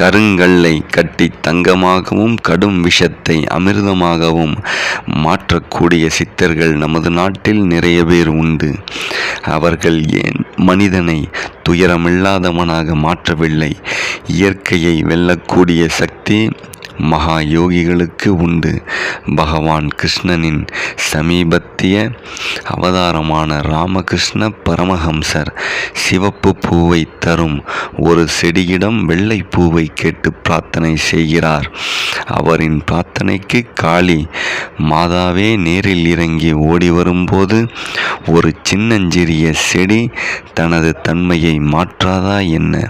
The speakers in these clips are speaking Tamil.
கருங்கல்லை கட்டி தங்கமாகவும் கடும் விஷத்தை அமிர்தமாகவும் மாற்றக்கூடிய சித்தர்கள் நமது நாட்டில் நிறைய பேர் உண்டு. அவர்கள் ஏன் மனிதனை துயரமில்லாதவனாக மாற்றவில்லை. இயற்கையை வெல்லக்கூடிய சக்தி மகா யோகிகளுக்கு உண்டு. பகவான் கிருஷ்ணனின் சமீபத்திய அவதாரமான ராமகிருஷ்ண பரமஹம்சர் சிவப்பு பூவை தரும் ஒரு செடியிடம் வெள்ளை பூவை கேட்டு பிரார்த்தனை செய்கிறார். அவரின் பிரார்த்தனைக்கு காளி மாதாவே நேரில் இறங்கி ஓடி வரும்போது ஒரு சின்னஞ்சிறிய செடி தனது தன்மையை மாற்றாதா என்ன?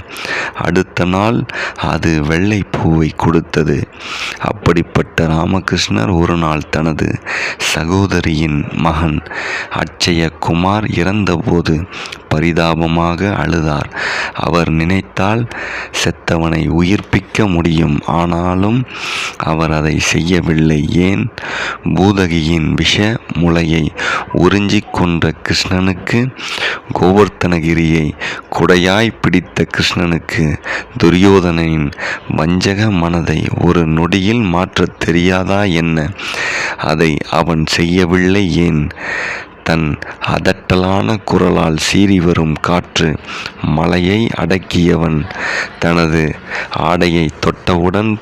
அடுத்த நாள் அது வெள்ளை பூவை கொடுத்தது. அப்படிப்பட்ட ராமகிருஷ்ணர் ஒரு நாள் தனது சகோதரியின் மகன் அச்சயகுமார் இறந்தபோது பரிதாபமாக அழுதார். அவர் நினைத்தால் செத்தவனை உயிர்ப்பிக்க முடியும். ஆனாலும் அவர் அதை செய்யவில்லை. ஏன்? பூதகியின் விஷ முளையை உறிஞ்சிக் கொன்ற கிருஷ்ணனுக்கு கோவர்த்தனகிரியை குடையாய் பிடித்த கிருஷ்ணனுக்கு துரியோதனனின் வஞ்சக மனதை ஒரு நொடியில் மாற்றத் தெரியாதா என்ன? அதை அவன் செய்யவில்லை. ஏன்? தன் அதட்டலான குரலால் சீறி வரும் காற்று மலையை அடக்கியவன். தனது ஆடையை தொட்டவுடன்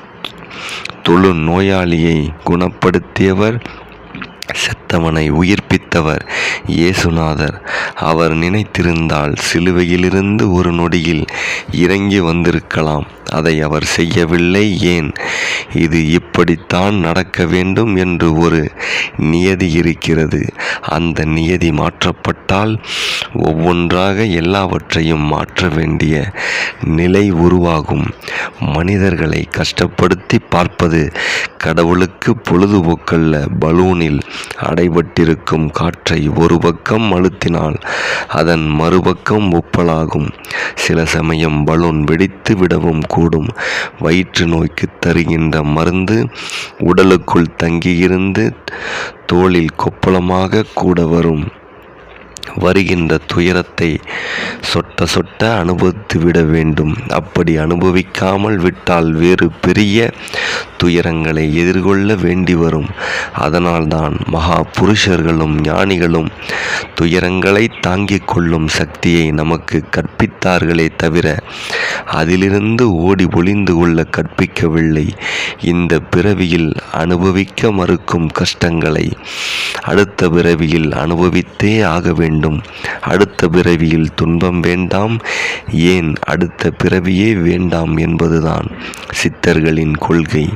தொழு நோயாளியை குணப்படுத்தியவர் செத்தவனை உயிர்ப்பித்தவர் இயேசுநாதர். அவர் நினைத்திருந்தால் சிலுவையிலிருந்து ஒரு நொடியில் இறங்கி வந்திருக்கலாம். அதை அவர் செய்யவில்லை ஏன்? இது இப்படித்தான் நடக்க வேண்டும் என்று ஒரு நியதி இருக்கிறது. அந்த நியதி மாற்றப்பட்டால் ஒவ்வொன்றாக எல்லாவற்றையும் மாற்ற வேண்டிய நிலை உருவாகும். மனிதர்களை கஷ்டப்படுத்தி பார்ப்பது கடவுளுக்கு பொழுதுபோக்கல்ல பலூனில் அடைபட்டிருக்கும் காற்றை ஒரு பக்கம் அழுத்தினால் அதன் மறுபக்கம் ஒப்பலாகும் சில சமயம் பலூன் வெடித்து விடவும் கூடும். வயிற்று நோய்க்கு தருகின்ற மருந்து உடலுக்குள் தங்கியிருந்து தோளில் கொப்பளமாக கூட வரும். வருகின்ற துயரத்தை சொட்ட சொட்ட அனுபவித்து விட வேண்டும். அப்படி அனுபவிக்காமல் விட்டால் வேறு பெரிய துயரங்களை எதிர்கொள்ள வேண்டி வரும். அதனால்தான் மகா புருஷர்களும் ஞானிகளும் துயரங்களை தாங்கிக் கொள்ளும் சக்தியை நமக்கு கற்பித்தார்களே தவிர அதிலிருந்து ஓடி ஒளிந்து கொள்ள கற்பிக்கவில்லை. இந்த பிறவியில் அனுபவிக்க மறுக்கும் கஷ்டங்களை அடுத்த பிறவியில் அனுபவித்தே ஆக வேண்டும். வேண்டும். அடுத்த பிறவியில் துன்பம் வேண்டாம். ஏன் அடுத்த பிறவியே வேண்டாம் என்பதுதான் சித்தர்களின் கொள்கை.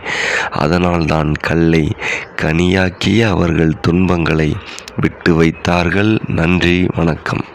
அதனால்தான் கல்லை கனியாக்கிய அவர்கள் துன்பங்களை விட்டு வைத்தார்கள். நன்றி வணக்கம்.